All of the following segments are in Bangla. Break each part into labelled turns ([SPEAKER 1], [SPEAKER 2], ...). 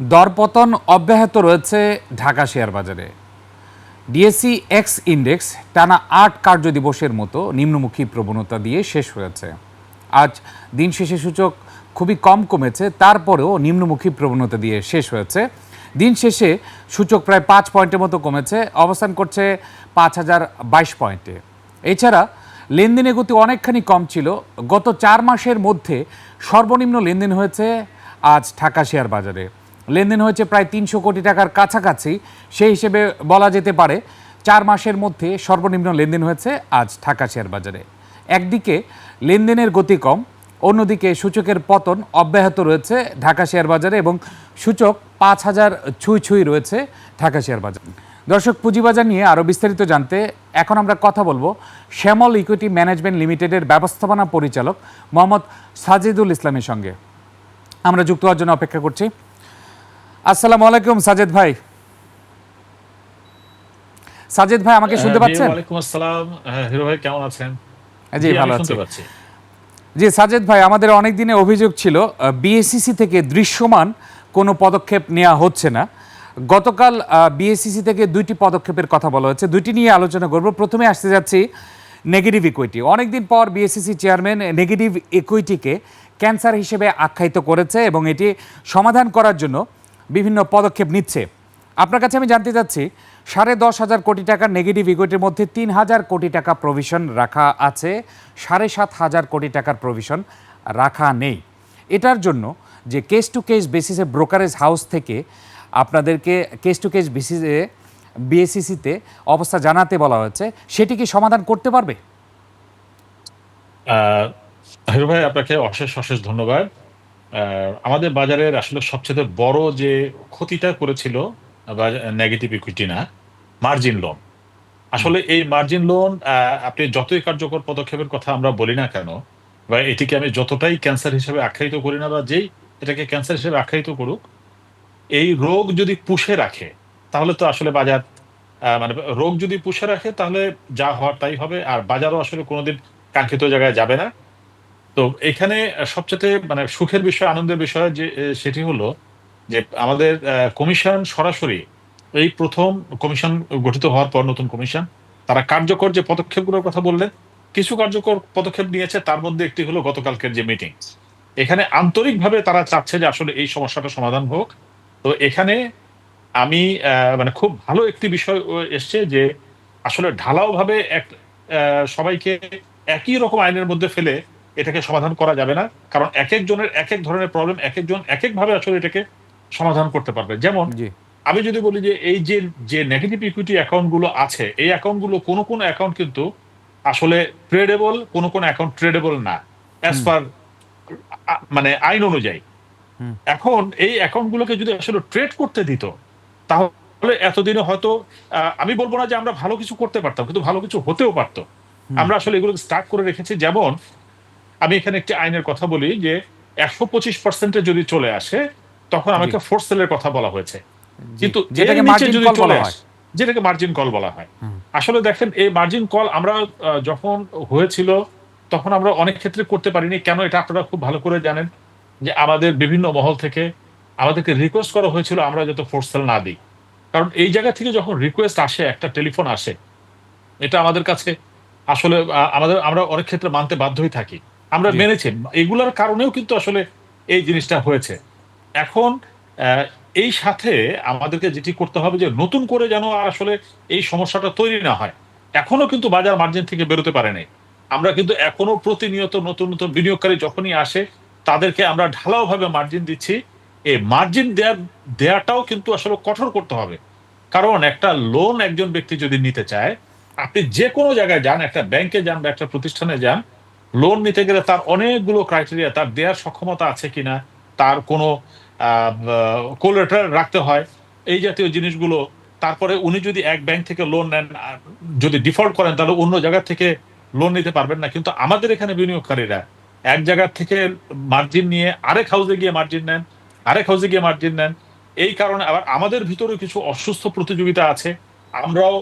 [SPEAKER 1] দরপতন অব্যাহত রয়েছে ঢাকা শেয়ার বাজারে। ডিএসসি এক্স ইন্ডেক্স টানা আট কার্যদিবসের মতো নিম্নমুখী প্রবণতা দিয়ে শেষ হয়েছে। আজ দিন শেষে সূচক খুবই কম কমেছে, তারপরেও নিম্নমুখী প্রবণতা দিয়ে শেষ হয়েছে। দিন শেষে সূচক প্রায় পাঁচ পয়েন্টের মতো কমেছে, অবস্থান করছে পাঁচ হাজার বাইশ পয়েন্টে। এছাড়া লেনদেনের গতি অনেকখানি কম ছিল। গত চার মাসের মধ্যে সর্বনিম্ন লেনদেন হয়েছে আজ ঢাকা শেয়ার বাজারে। লেনদেন হয়েছে প্রায় তিনশো কোটি টাকার কাছাকাছি, সেই হিসেবে বলা যেতে পারে চার মাসের মধ্যে সর্বনিম্ন লেনদেন হয়েছে আজ ঢাকা শেয়ার বাজারে। একদিকে লেনদেনের গতি কম, অন্যদিকে সূচকের পতন অব্যাহত রয়েছে ঢাকা শেয়ার বাজারে এবং সূচক পাঁচ হাজার ছুঁই ছুঁই রয়েছে ঢাকা শেয়ার বাজারে। দর্শক, পুঁজিবাজার নিয়ে আরও বিস্তারিত জানতে এখন আমরা কথা বলব শ্যামল ইকুইটি ম্যানেজমেন্ট লিমিটেডের ব্যবস্থাপনা পরিচালক মোহাম্মদ সাজিদুল ইসলামের সঙ্গে। আমরা যুক্ত হওয়ার জন্য অপেক্ষা করছি। আসসালামু আলাইকুম সাজেদ ভাই। সাজেদ ভাই আমাকে শুনতে পাচ্ছেন?
[SPEAKER 2] ওয়ালাইকুম আসসালাম। হিরো ভাই কেমন আছেন?
[SPEAKER 1] জি ভালো আছি। জি সাজেদ ভাই আমাদের অনেক দিনে অভিযোগ ছিল বিএসসিসি থেকে দৃশ্যমান কোনো পদক্ষেপ নেওয়া হচ্ছে না। গতকাল বিএসসিসি থেকে দুইটি পদক্ষেপের কথা বলা হয়েছে দুইটি নিয়ে আলোচনা করব। প্রথমে আসতে যাচ্ছি নেগেটিভ ইকুইটি অনেকদিন পর বিএসসিসি চেয়ারম্যান নেগেটিভ ইকুইটিকে ক্যান্সার হিসেবে আখ্যায়িত করেছে এবং এটি সমাধান করার জন্য বিভিন্ন পদক্ষেপ নিচ্ছে। আপনার কাছে আমি জানতে চাচ্ছি, সাড়ে দশ হাজার কোটি টাকার নেগেটিভ ইকুইটির মধ্যে তিন হাজার কোটি টাকা প্রভিশন রাখা আছে, সাড়ে সাত হাজার কোটি টাকার প্রভিশন রাখা নেই। এটার জন্য যে কেস টু কেস বেসিসে ব্রোকারেজ হাউস থেকে আপনাদেরকে কেস টু কেস বেসিসে বিএসসিসিতে অবস্থা জানাতে বলা হয়েছে, সেটি কি সমাধান করতে পারবে?
[SPEAKER 2] ভাই, আপনাকে অশেষ অশেষ ধন্যবাদ। আমাদের বাজারের আসলে সবচেয়ে বড় যে ক্ষতিটা করেছিল নেগেটিভ ইকুইটি না মার্জিন লোন আসলে এই মার্জিন লোন আপনি যতই কার্যকর পদক্ষেপের কথা আমরা বলি না কেন, বা এটিকে আমি যতটাই ক্যান্সার হিসেবে আখ্যায়িত করি না বা যেই এটাকে ক্যান্সার হিসেবে আখ্যায়িত করুক, এই রোগ যদি পুষে রাখে, তাহলে তো আসলে বাজার মানে রোগ যদি পুষে রাখে, তাহলে যা হওয়ার তাই হবে, আর বাজারও আসলে কোনোদিন কাঙ্ক্ষিত জায়গায় যাবে না। তো এখানে সবচেয়ে মানে সুখের বিষয়, আনন্দের বিষয় যে সেটি হলো যে আমাদের কমিশন সরাসরি এই প্রথম কমিশন গঠিত হওয়ার পর নতুন কমিশন, তারা কার্যকর যে পদক্ষেপগুলোর কথা বললেন, কিছু কার্যকর পদক্ষেপ নিয়েছে, তার মধ্যে একটি হলো গতকালকের যে মিটিং এখানে আন্তরিকভাবে তারা চাচ্ছে যে আসলে এই সমস্যাটা সমাধান হোক। তো এখানে আমি মানে খুব ভালো একটি বিষয় এসছে যে আসলে ঢালাও ভাবে এক সবাইকে একই রকম আইনের মধ্যে ফেলে এটাকে সমাধান করা যাবে না কারণ এক একজনের এক এক ধরনের প্রবলেম এক একজন এক এক ভাবে আসলে এটাকে সমাধান করতে পারবে। যেমন আমি যদি বলি যে এই যে যে নেগেটিভ ইকুইটি অ্যাকাউন্টগুলো আছে এই অ্যাকাউন্টগুলো কোনো কোনো অ্যাকাউন্ট কিন্তু আসলে ট্রেডেবল কোনো কোনো অ্যাকাউন্ট ট্রেডেবল না অ্যাজ পার মানে আইন অনুযায়ী। এখন এই অ্যাকাউন্ট গুলোকে যদি আসলে ট্রেড করতে দিত তাহলে এতদিনে হয়তো আমি বলব না যে আমরা ভালো কিছু করতে পারতাম কিন্তু ভালো কিছু হতেও পারতো। আমরা আসলে এগুলোকে স্টার্ট করে রেখেছি। যেমন আমি এখানে একটি আইনের কথা বলি যে একশো পঁচিশ পার্সেন্টে যদি চলে আসে তখন আমাকে ফোর্স সেলের কথা বলা হয়েছে। কিন্তু
[SPEAKER 1] যেটাকে
[SPEAKER 2] এর নিচে যদি চলে আসে, যেটাকে মার্জিন কল বলা হয়। আসলে দেখেন এই মার্জিন কল আমরা যখন হয়েছিল তখন আমরা অনেক ক্ষেত্রে করতে পারিনি। কেন এটা আপনারা খুব ভালো করে জানেন যে আমাদের বিভিন্ন মহল থেকে আমাদেরকে রিকোয়েস্ট করা হয়েছিল আমরা যাতে ফোর্স সেল না দিই। কারণ এই জায়গা থেকে যখন রিকোয়েস্ট আসে একটা টেলিফোন আসে এটা আমাদের কাছে আসলে আমাদের আমরা অনেক ক্ষেত্রে মানতে বাধ্যই থাকি। আমরা। মেনেছি। এগুলোর কারণেও কিন্তু আসলে এই জিনিসটা হয়েছে। এখন এই সাথে আমাদেরকে যেটি করতে হবে যে নতুন করে যেন আর আসলে এই সমস্যাটা তৈরি না হয়। এখনও কিন্তু বাজার মার্জিন থেকে বেরোতে পারে নাই। আমরা কিন্তু এখনও প্রতিনিয়ত নতুন নতুন বিনিয়োগকারী যখনই আসে তাদেরকে আমরা ঢালাও ভাবে মার্জিন দিচ্ছি। এই মার্জিন দেওয়ার দেওয়াটাও কিন্তু আসলে কঠোর করতে হবে। কারণ একটা লোন একজন ব্যক্তি যদি নিতে চায় আপনি যে কোনো জায়গায় যান একটা ব্যাংকে যান বা একটা প্রতিষ্ঠানে যান লোন নিতে গেলে তার অনেকগুলো ক্রাইটেরিয়া তার দেওয়ার সক্ষমতা আছে কিনা, তার কোনো কোলেটার রাখতে হয়, এই জাতীয় জিনিসগুলো। তারপরে উনি যদি এক ব্যাংক থেকে লোন নেন যদি ডিফল্ট করেন, তাহলে অন্য জায়গা থেকে লোন নিতে পারবেন না। কিন্তু আমাদের এখানে বিনিয়োগকারীরা এক জায়গা থেকে মার্জিন নিয়ে আরেক হাউসে গিয়ে মার্জিন নেন, আরেক হাউসে গিয়ে মার্জিন নেন। এই কারণে আবার আমাদের ভিতরে কিছু অসুস্থ প্রতিযোগিতা আছে। আমরাও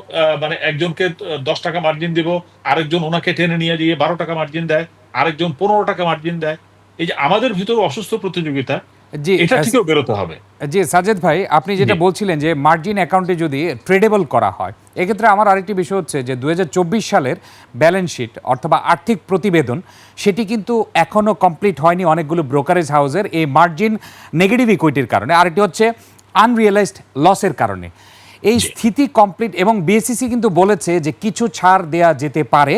[SPEAKER 2] মানে একজনকে দশ টাকা মার্জিন দিব আরেকজন ওনাকে টেনে নিয়ে গিয়ে বারো টাকা মার্জিন দেয় আরেকজন পনেরো টাকা মার্জিন দেয়। এই যে আমাদের ভিতরে অসুস্থ প্রতিযোগিতা
[SPEAKER 1] জি
[SPEAKER 2] এটা থেকেও বেরোতে হবে।
[SPEAKER 1] জি সাজেদ ভাই আপনি যেটা বলছিলেন যে মার্জিন অ্যাকাউন্টে যদি ট্রেডেবল করা হয় এক্ষেত্রে আমার আরেকটি বিষয় হচ্ছে যে দুহাজার চব্বিশ সালের ব্যালেন্স শিট অথবা আর্থিক প্রতিবেদন সেটি কিন্তু এখনও কমপ্লিট হয়নি অনেকগুলো ব্রোকারেজ হাউসের এই মার্জিন নেগেটিভ ইকুইটির কারণে। আরেকটি হচ্ছে আনরিয়েলাইজড লসের কারণে। এই স্থিতি কমপ্লিট এবং বিএসসিসি কিন্তু বলেছে যে কিছু ছাড় দেয়া যেতে পারে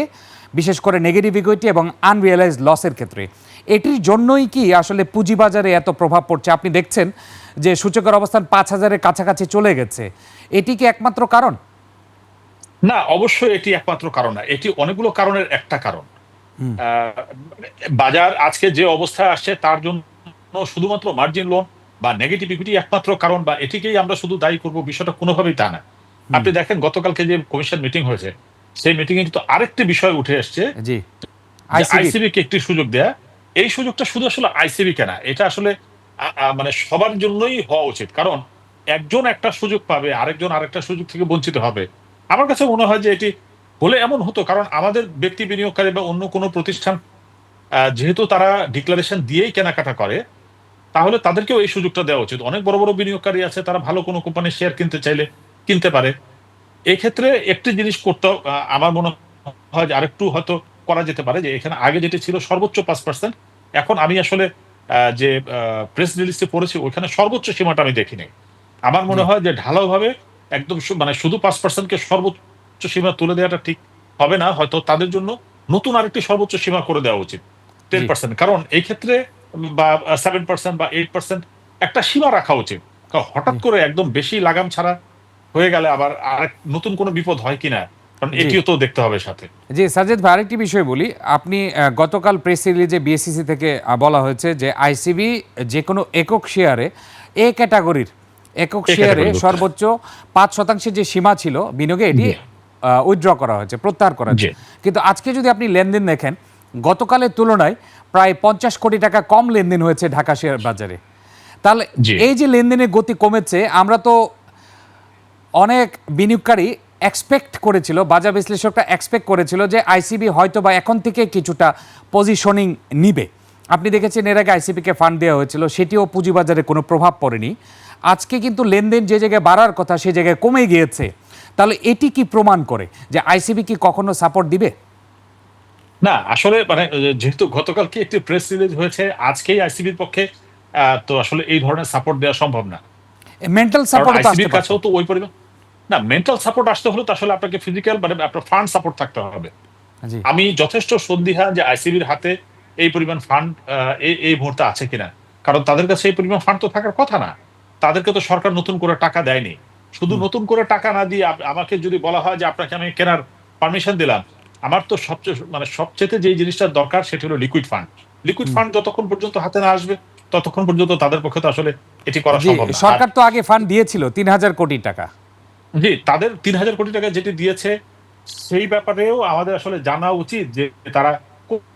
[SPEAKER 1] বিশেষ করে নেগেটিভ ইকুইটি এবং আনরিয়েলাইজ লসের ক্ষেত্রে। এটির জন্যই কি আসলে পুঁজিবাজারে এত প্রভাব পড়ছে? আপনি দেখছেন যে সূচকের অবস্থান পাঁচ হাজারের কাছাকাছি চলে গেছে। এটি কি একমাত্র কারণ?
[SPEAKER 2] না অবশ্যই এটি একমাত্র কারণ না। এটি অনেকগুলো কারণের একটা কারণ। বাজার আজকে যে অবস্থায় আসছে তার জন্য শুধুমাত্র মার্জিন লোন বা নেগেটিভ ইকুইটি একমাত্র কারণ বা এটিকেই আমরা শুধু দায়ী করব বিষয়টা কোনোভাবেই তা না। আপনি দেখেন গতকালকে যে কমিশন মিটিং হয়েছে সেই মিটিং এ কিন্তু আরেকটি বিষয় উঠে এসছে
[SPEAKER 1] আইসিবি
[SPEAKER 2] কে একটি সুযোগ দেয়া এই সুযোগটা শুধু আসলে আইসিবি কেনা এটা আসলে মানে সবার জন্যই হওয়া উচিত। কারণ একজন একটা সুযোগ পাবে আরেকজন আরেকটা সুযোগ থেকে বঞ্চিত হবে। আমার কাছে মনে হয় যে এটি হলে এমন হতো কারণ আমাদের ব্যক্তি বিনিয়োগকারী বা অন্য কোনো প্রতিষ্ঠান আহ, যেহেতু তারা ডিক্লারেশন দিয়েই কেনাকাটা করে তাহলে তাদেরকেও এই সুযোগটা দেওয়া উচিত। অনেক বড় বড় বিনিয়োগকারী আছে তারা ভালো কোনো কোম্পানির শেয়ার কিনতে চাইলে কিনতে পারে। এই ক্ষেত্রে একটি জিনিস করতে আমার মনে হয় যে আরেকটু হয়তো করা যেতে পারে যে এখানে আগে যেটি ছিল সর্বোচ্চ পাঁচ পার্সেন্ট এখন আমি আসলে যে প্রেস রিলিজে পড়েছি ওইখানে সর্বোচ্চ সীমাটা আমি দেখিনি। আমার মনে হয় যে ঢালাওভাবে একদম মানে শুধু পাঁচ পার্সেন্টকে সর্বোচ্চ সীমা তুলে দেওয়াটা ঠিক হবে না হয়তো তাদের জন্য নতুন আরেকটি সর্বোচ্চ সীমা করে দেওয়া উচিত টেন পার্সেন্ট কারণ এই ক্ষেত্রে বা সেভেন পার্সেন্ট বা এইট পার্সেন্ট একটা সীমা রাখা উচিত। কারণ হঠাৎ করে একদম বেশি লাগাম ছাড়া হয়ে গেলে আবার আরেক নতুন কোনো বিপদ হয় কিনা কারণ এটিও তো দেখতে হবে সাথে।
[SPEAKER 1] জি সাজেদ ভাই আরেকটি বিষয় বলি। আপনি আহ, গতকাল প্রেস রিলিজে বিএসসিসি থেকে বলা হয়েছে যে আইসিবি যে কোনো একক শেয়ারে এ ক্যাটাগরির একক শেয়ারে সর্বোচ্চ পাঁচ শতাংশের যে সীমা ছিল বিনিয়োগে এটি। উইথড্র করা হয়েছে প্রত্যাহার করা হয়েছে। কিন্তু আজকে যদি আপনি লেনদেন দেখেন গতকালের তুলনায় প্রায় পঞ্চাশ কোটি টাকা কম লেনদেন হয়েছে ঢাকা শেয়ার বাজারে। তাহলে এই যে লেনদেনের গতি কমেছে আমরা তো অনেক বিনিয়োগকারী এক্সপেক্ট করেছিল বাজার বিশ্লেষকরা এক্সপেক্ট করেছিল যে আইসিবি হয়তো বা এখন থেকে কিছুটা পজিশনিং নিবে। আপনি দেখেছেন এর আগে আইসিবিকে ফান্ড দেওয়া হয়েছিল সেটিও পুঁজিবাজারে কোনো প্রভাব পড়েনি। আজকে কিন্তু লেনদেন যে জায়গায় বাড়ার কথা সে জায়গায় কমে গিয়েছে। তাহলে এটি কি প্রমাণ করে যে আইসিবি কি কখনো সাপোর্ট দিবে?
[SPEAKER 2] না আসলে মানে যেহেতু গতকালকে একটি প্রেস রিলিজ হয়েছে আজকেই আইসিবির পক্ষে তো আসলে এই ধরনের সাপোর্ট দেওয়া সম্ভব না।
[SPEAKER 1] মেন্টাল সাপোর্ট
[SPEAKER 2] আইসিবির কাছেও তো ওই পরিমাণ না মেন্টাল সাপোর্ট আসতে হলে তো আসলে আপনাকে ফিজিক্যাল মানে আপনার ফান্ড সাপোর্ট থাকতে হবে। আমি যথেষ্ট সন্দিহান যে আইসিবির হাতে এই পরিমাণ ফান্ড এই এই মুহূর্তে আছে কিনা। কারণ তাদের কাছে এই পরিমাণ ফান্ড তো থাকার কথা না। তাদেরকে তো সরকার নতুন করে টাকা দেয়নি। শুধু নতুন করে টাকা না দিয়ে আমাকে যদি বলা হয় যে আপনাকে আমি কেনার পারমিশন দিলাম আমার তো সবচেয়ে মানে সবচেয়ে যে জিনিসটা দরকার সেটা হলো লিকুইড ফান্ড লিকুইড ফান্ড যতক্ষণ পর্যন্ত হাতে না আসবে ততক্ষণ পর্যন্ত তাদের পক্ষে তো আসলে এটি করা সম্ভব না।
[SPEAKER 1] সরকার তো আগে ফান্ড দিয়েছিল তিন হাজার কোটি টাকা।
[SPEAKER 2] জি তাদের তিন হাজার কোটি টাকা যেটি দিয়েছে সেই ব্যাপারেও আমাদের আসলে জানা উচিত যে তারা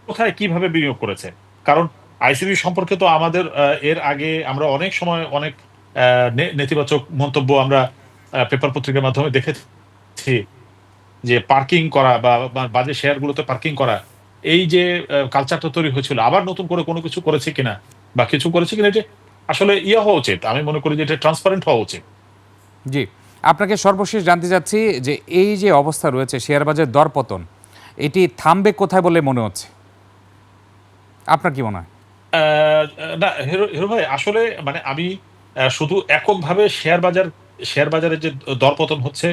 [SPEAKER 2] কোথায় কীভাবে বিনিয়োগ করেছে। কারণ আইসিবি সম্পর্কে তো আমাদের এর আগে আমরা অনেক সময় অনেক নেতিবাচক মন্তব্য আমরা পেপার পত্রিকার মাধ্যমে দেখেছি। যে পার্কিং করা বা বাজে শেয়ারগুলোতে পার্কিং করা এই যে কালচারটা তৈরি হয়েছিল আবার নতুন করে কোনো কিছু করেছে কিনা বা কিছু করেছে কিনা এটা আসলে ইয়ে হওয়া উচিত। আমি মনে করি যে এটা ট্রান্সপারেন্ট হওয়া উচিত।
[SPEAKER 1] জি। আপনাকে সর্বশেষ জানতে চাচ্ছি যে এই যে অবস্থা রয়েছে শেয়ার বাজার দরপতন এটি থামবে কোথায় বলে মনে হচ্ছে? আপনার কি মনে হয়?
[SPEAKER 2] না হিরো ভাই আসলে মানে আমি শুধু এককভাবে শেয়ার বাজার শেয়ার বাজারের যে দরপতন হচ্ছে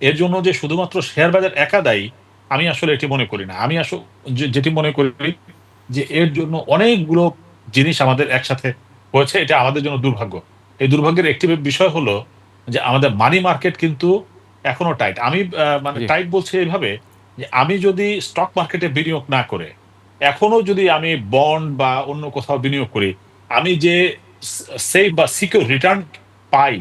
[SPEAKER 2] এর জন্য যে শুধুমাত্র শেয়ার বাজার একা দায়ী আমি আসলে এটি মনে করি না। আমি আসলে যেটি মনে করি যে এর জন্য অনেকগুলো জিনিস আমাদের একসাথে হয়েছে এটা আমাদের জন্য দুর্ভাগ্য। এই দুর্ভাগ্যের একটি বিষয় হলো যে আমাদের মানি মার্কেট কিন্তু এখনও টাইট আমি মানে টাইট বলছি এইভাবে যে আমি যদি স্টক মার্কেটে বিনিয়োগ না করে এখনও যদি আমি বন্ড বা অন্য কোথাও বিনিয়োগ করি আমি যে সেফ বা সিকিউর রিটার্ন পাই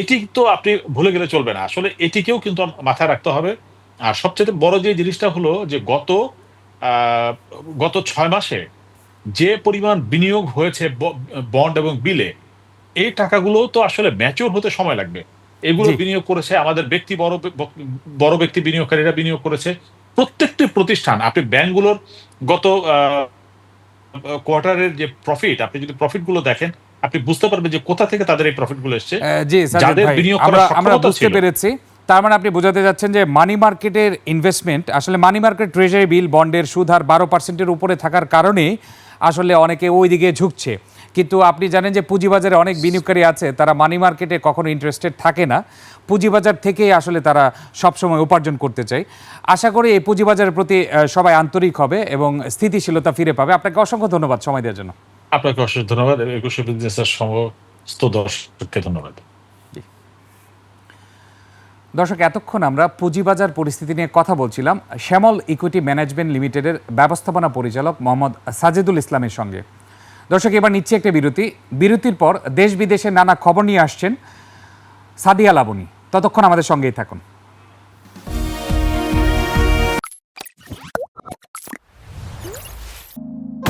[SPEAKER 2] এটি তো আপনি ভুলে গেলে চলবে না। আসলে এটিকেও কিন্তু মাথায় রাখতে হবে। আর সবচেয়ে বড় যে জিনিসটা হলো যে গত গত ছয় মাসে যে পরিমাণ বিনিয়োগ হয়েছে বন্ড এবং বিলে এই টাকাগুলো তো আসলে ম্যাচিওর হতে সময় লাগবে। এগুলো বিনিয়োগ করেছে আমাদের ব্যক্তি বড় বড় ব্যক্তি বিনিয়োগকারীরা বিনিয়োগ করেছে। প্রত্যেকটি প্রতিষ্ঠান আপনি ব্যাংকগুলোর গত কোয়ার্টারের যে প্রফিট আপনি যদি প্রফিটগুলো দেখেন আপনি বুঝতে পারবেন যে কোথা থেকে তাদের এই প্রফিটগুলো এসছে
[SPEAKER 1] জি
[SPEAKER 2] যাদের বিনিয়োগ
[SPEAKER 1] আমরা
[SPEAKER 2] করার
[SPEAKER 1] আমরা বুঝতে পেরেছি। তার মানে আপনি বোঝাতে যাচ্ছেন যে মানি মার্কেটের ইনভেস্টমেন্ট আসলে মানি মার্কেট ট্রেজারি বিল বন্ডের সুদ হার বারো পার্সেন্টের উপরে থাকার কারণে আসলে অনেকে ওই দিকে ঝুঁকছে। কিন্তু আপনি জানেন যে পুঁজিবাজারে অনেক বিনিয়োগকারী আছে তারা মানি মার্কেটে কখনো ইন্টারেস্টেড থাকে না। পুঁজিবাজার থেকেই আসলে তারা সবসময় উপার্জন করতে চায়। আশা করি এই পুঁজিবাজারের প্রতি সবাই আন্তরিক হবে এবং স্থিতিশীলতা ফিরে পাবে। আপনাকে অসংখ্য ধন্যবাদ সময় দেওয়ার জন্য।
[SPEAKER 2] আপনাকে অশেষ ধন্যবাদ। একুশে বিজনেসের সমস্ত দর্শককে ধন্যবাদ।
[SPEAKER 1] দর্শক, এতক্ষণ আমরা পুঁজিবাজার পরিস্থিতি নিয়ে কথা বলছিলাম। শ্যামল ইকুইটি ম্যানেজমেন্ট লিমিটেডের ব্যবস্থাপনা পরিচালক মোহাম্মদ সাজেদুল ইসলামের সঙ্গে। দর্শক, এবার নিচ্ছে একটা বিরতি। বিরতির পর দেশ বিদেশে নানা খবর নিয়ে আসছেন সাদিয়া লাবণী ততক্ষণ আমাদের সঙ্গেই থাকুন।